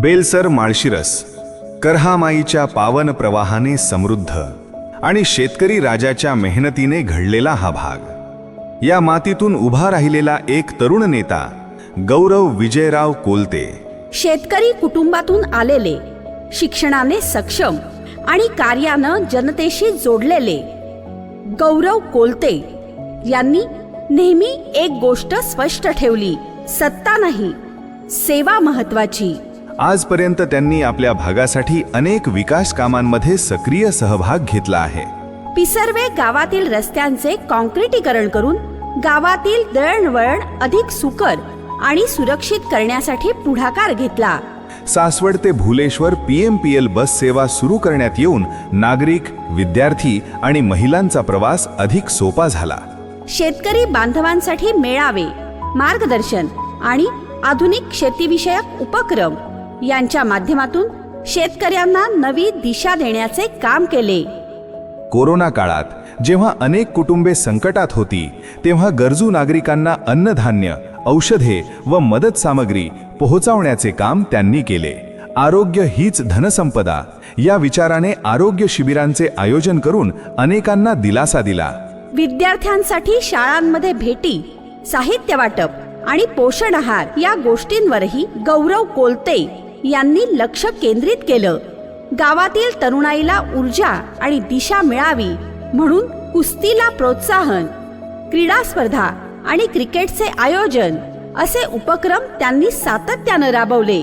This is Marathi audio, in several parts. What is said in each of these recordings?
बेलसर माळशिरस करहामाईच्या पावन प्रवाहाने समृद्ध आणि शेतकरी राजाच्या मेहनतीने घडलेला हा भाग. या मातीतून उभा राहिलेला एक तरुण नेता गौरव विजयराव कोलते. शेतकरी कुटुंबातून आलेले शिक्षणाने सक्षम आणि कार्यानं जनतेशी जोडलेले गौरव कोलते यांनी नेहमी एक गोष्ट स्पष्ट ठेवली सत्ता नाही सेवा महत्वाची. आजपर्यंत त्यांनी आपल्या भागासाठी अनेक विकास कामांमध्ये सक्रिय सहभाग घेतला आहे. पिसर्वे गावातील रस्त्यांचे कॉन्क्रिटीकरण करून गावातील दळणवळण अधिक सुकर आणि सुरक्षित करण्यासाठी पुढाकार घेतला. सासवड ते भुलेश्वर पीएमपीएल बस सेवा सुरू करण्यात येऊन नागरिक विद्यार्थी आणि महिलांचा प्रवास अधिक सोपा झाला. शेतकरी बांधवांसाठी मेळावे मार्गदर्शन आणि आधुनिक शेतीविषयक उपक्रम यांच्या माध्यमातून शेतकऱ्यांना नवी दिशा देण्याचे काम केले. कोरोना काळात जेव्हा अनेक कुटुंबे संकटात होती तेव्हा गरजू नागरिकांना अन्नधान्य औषधे व मदत सामग्री पोहोचवण्याचे काम त्यांनी केले. आरोग्य हीच धनसंपदा या विचाराने आरोग्य शिबिरांचे आयोजन करून अनेकांना दिलासा दिला. विद्यार्थ्यांसाठी शाळांमध्ये भेटी साहित्य वाटप आणि पोषण आहार या गोष्टींवरही गौरव कोलते. यांनी लक्ष केंद्रित केलं. गावातील तरुणाईला ऊर्जा आणि दिशा मिळावी म्हणून कुस्तीला प्रोत्साहन क्रीडा स्पर्धा आणि क्रिकेटचे आयोजन असे उपक्रम त्यांनी सातत्यानं राबवले.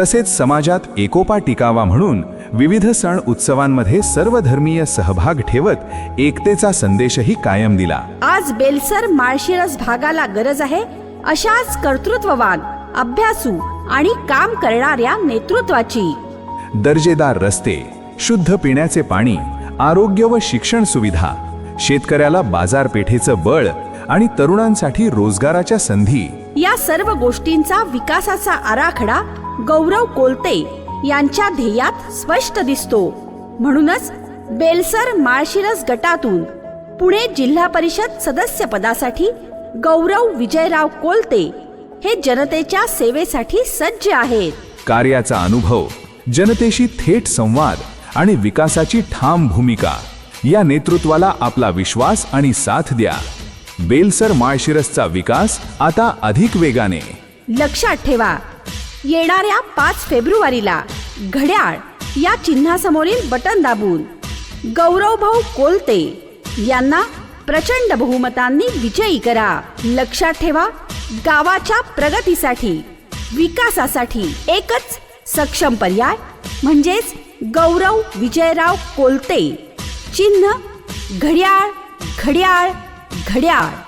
तसेच समाजात एकोपा टिकावा म्हणून विविध सण उत्सवांमध्ये सर्वधर्मीय सहभाग ठेवत एकतेचा संदेशही कायम दिला. आज बेलसर माळशिरस भागाला गरज आहे अशाच कर्तृत्ववान अभ्यासू आणि काम करणाऱ्या नेतृत्वाची. दर्जेदार रस्ते शुद्ध पिण्याचे पाणी आरोग्य व शिक्षण सुविधा शेतकऱ्याला बाजारपेठेचं बळ आणि तरुणांसाठी रोजगाराच्या संधी. या सर्व गोष्टींचा विकासाचा आराखडा गौरव कोलते यांच्या ध्येयात स्पष्ट दिसतो. म्हणूनच बेलसर माळशिरस गटातून पुणे जिल्हा परिषद सदस्य पदासाठी गौरव विजयराव कोलते हे जनतेच्या सेवेसाठी सज्ज आहेत. कार्याचा अनुभव जनतेशी थेट संवाद आणि विकासाची ठाम भूमिका या नेतृत्वाला आपला विश्वास आणि साथ द्या. बेलसर माळशिरसचा विकास आता अधिक वेगाने. लक्षात ठेवा येणाऱ्या पाच फेब्रुवारीला घड्याळ या चिन्हासमोरील बटन दाबून गौरवभाऊ कोलते यांना प्रचंड बहुमतांनी विजयी करा. लक्षात ठेवा गावाच्या प्रगतीसाठी विकासासाठी एकच सक्षम पर्याय म्हणजेच गौरव विजयराव कोलते. चिन्ह घड्याळ घड्याळ घड्याळ.